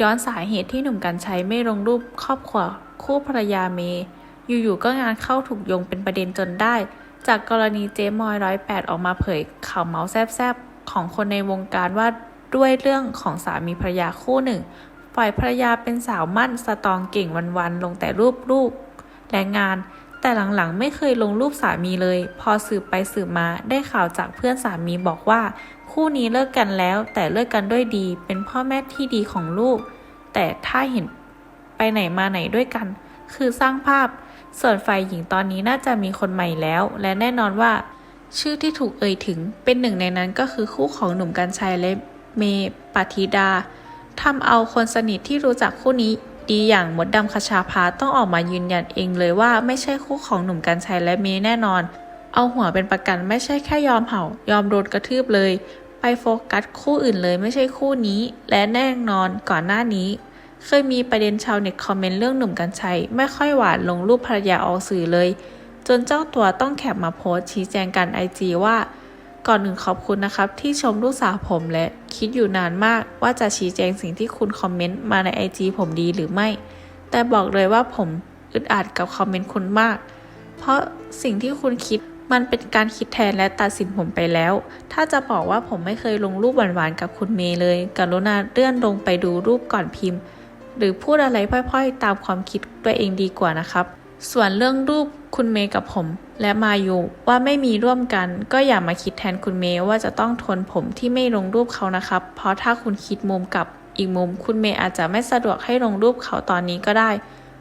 ย้อนสาเหตุที่หนุ่มกัญชัยไม่ลงรูปครอบครัวคู่ภรรยาเมย์อยู่ๆก็งานเข้าถูกโยงเป็นประเด็นจนได้ จากกรณีเจ๊มอยร้อยแปดออกมาเผยข่าวเมาส์แซบๆ ของคนในวงการว่าด้วยเรื่องของสามีภรรยาคู่หนึ่ง ฝ่ายภรรยาเป็นสาวมั่นสตองเก่งวันๆ ลงแต่รูปลูกและงาน แต่หลังๆไม่เคยลงรูปสามีเลย พอสืบไปสืบมาได้ข่าวจากเพื่อนสามีบอกว่า คู่นี้เลิกกันแล้ว แต่เลิกกันด้วยดี เป็นพ่อแม่ที่ดีของลูก แต่ถ้าเห็นไปไหนมาไหนด้วยกัน คือสร้างภาพ ส่วนฝ่ายหญิงตอนนี้น่าจะมีคนใหม่แล้ว และแน่นอนว่า ชื่อที่ถูกเอ่ยถึงเป็นหนึ่งในนั้นก็คือคู่ของหนุ่มกัญชัยและเมย์ปฏิดาทำเอาคนสนิทที่รู้จักคู่นี้ ดีอย่างมดดำคชาพาต้องออกมายืนยันเองเลยว่าไม่ใช่คู่ของหนุ่มกัญชัยและเมย์แน่นอน เอาหัวเป็นประกันไม่ใช่แค่ยอมเห่า ยอมโดนกระทืบเลย ไปโฟกัสคู่อื่นเลยไม่ใช่คู่นี้ และแน่นอนก่อนหน้านี้ เคยมีประเด็นชาวเน็ตคอมเมนต์เรื่องหนุ่มกัญชัย ไม่ค่อยหวานลงรูปภรรยาออกสื่อเลย จนเจ้าตัวต้องแคปมาโพสชี้แจงกันไอจีว่า ก่อนหนึ่งขอบคุณนะครับ ที่ชมลูกสาวผมและคิดอยู่นานมากว่าจะชี้แจงสิ่งที่คุณคอมเมนต์มาในไอจีผมดีหรือไม่ แต่บอกเลยว่าผมอึดอัดกับคอมเมนต์คุณมาก เพราะสิ่งที่คุณคิดมันเป็นการคิดแทนและตัดสินผมไปแล้ว ถ้าจะบอกว่าผมไม่เคยลงรูปหวานๆกับคุณเมย์เลย กรุณาเลื่อนลงไปดูรูปก่อนพิมพ์ หรือพูดอะไรพ่อยๆ ตามความคิดตัวเองดีกว่านะครับ ส่วนเรื่องรูปคุณเมย์กับผม และมายูว่าไม่มีร่วมกัน ก็อย่ามาคิดแทนคุณเมย์ว่าจะต้องทนผมที่ไม่ลงรูปเขานะครับ เพราะถ้าคุณคิดมุมกับอีกมุม คุณเมย์อาจจะไม่สะดวกให้ลงรูปเขาตอนนี้ก็ได้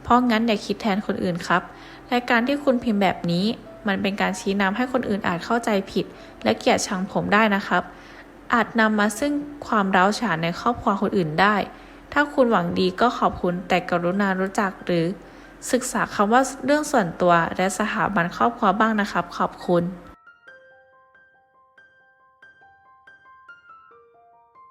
เพราะงั้นอย่าคิดแทนคนอื่นครับ และการที่คุณพิมพ์แบบนี้ มันเป็นการชี้นำให้คนอื่นอาจเข้าใจผิด และเกลียดชังผมได้นะครับ อาจนำมาซึ่งความร้าวฉานในครอบครัวคนอื่นได้ ถ้าคุณหวังดีก็ขอบคุณแต่กรุณารู้จักหรือ ศึกษาคำว่าเรื่องส่วนตัวและสถาบันครอบครัวบ้างนะครับ ขอบคุณ